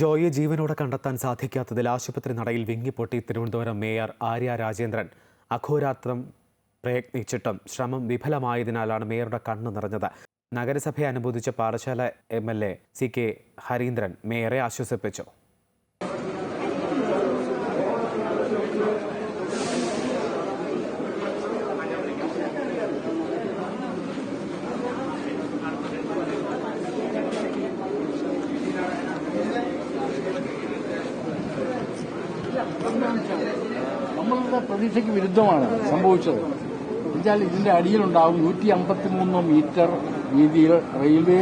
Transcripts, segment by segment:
ജോയിയെ ജീവനോടെ കണ്ടെത്താൻ സാധിക്കാത്തതിൽ ആശുപത്രി നടയിൽ വിങ്ങിപ്പൊട്ടി തിരുവനന്തപുരം മേയർ ആര്യ രാജേന്ദ്രൻ അഘോരാത്രം പ്രയത്നിച്ചിട്ടും ശ്രമം വിഫലമായതിനാലാണ് മേയറുടെ കണ്ണു നിറഞ്ഞത്. നഗരസഭയെ അനുബോധിച്ച Parassala M L A C K Harindran മേയറെ ആശ്വസിപ്പിച്ചു. നമ്മളുടെ പ്രതീക്ഷയ്ക്ക് വിരുദ്ധമാണ് സംഭവിച്ചത്. എന്നുവെച്ചാൽ ഇതിന്റെ അടിയിലുണ്ടാവും നൂറ്റി അമ്പത്തിമൂന്ന് മീറ്റർ വീതിയിൽ റെയിൽവേ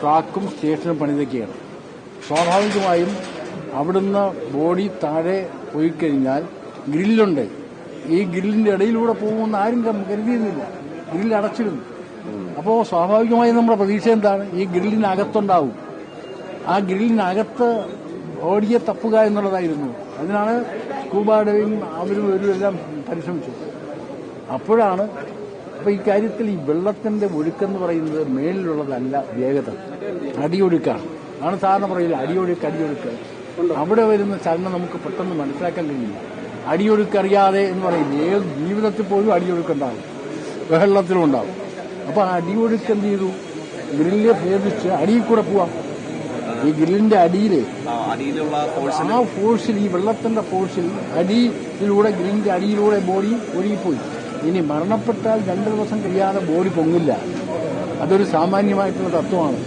ട്രാക്കും സ്റ്റേഷനും പണിതൊക്കെയാണ് സ്വാഭാവികമായും അവിടുന്ന് ബോഡി താഴെ പോയി കഴിഞ്ഞാൽ ഗ്രില്ലുണ്ട്. ഈ ഗ്രില്ലിന്റെ ഇടയിലൂടെ പോകുമെന്ന് ആരും കരുതിയിരുന്നില്ല. ഗ്രില്ല് അടച്ചിരുന്നു അപ്പോൾ സ്വാഭാവികമായും നമ്മുടെ പ്രതീക്ഷ എന്താണ്? ഈ ഗ്രില്ലിനകത്തുണ്ടാവും. ആ ഗ്രില്ലിനകത്ത് ഓടിയെ തപ്പുക എന്നുള്ളതായിരുന്നു. അതിനാണ് സ്കൂബ ഡൈവിംഗ് അവരും ഇവരും എല്ലാം പരിശ്രമിച്ചത്. അപ്പോഴാണ് അപ്പൊ ഈ കാര്യത്തിൽ ഈ വെള്ളത്തിന്റെ ഒഴുക്കെന്ന് പറയുന്നത് മേളിലുള്ളതല്ല വേഗത. അടിയൊഴുക്കാണ്. ആണ് സാധാരണ പറയില്ല അടിയൊഴുക്ക് അടിയൊഴുക്ക്. അവിടെ വരുന്ന ചലനം നമുക്ക് പെട്ടെന്ന് മനസ്സിലാക്കാൻ കഴിയില്ല. അടിയൊഴുക്കറിയാതെ എന്ന് പറയില്ല ഏത് ജീവിതത്തിൽ പോലും അടിയൊഴുക്കുണ്ടാവും വെള്ളത്തിലും ഉണ്ടാവും. അപ്പൊ ആ അടിയൊഴുക്ക് എന്ത് ചെയ്തു? ഗ്രില്ല് ഭേദിച്ച് അടിയിൽ കൂടെ പോവാം. ഈ ഗ്രില്ലിന്റെ അടിയിൽ ആ ഫോഴ്സിൽ ഈ വെള്ളത്തിന്റെ ഫോഴ്സിൽ അടിയിലൂടെ ഗ്രില്ലിന്റെ അടിയിലൂടെ ബോഡി ഒഴുകിപ്പോയി. ഇനി മരണപ്പെട്ടാൽ രണ്ടു ദിവസം കഴിയാതെ ബോഡി പൊങ്ങില്ല. അതൊരു സാമാന്യമായിട്ടുള്ള തത്വമാണ്.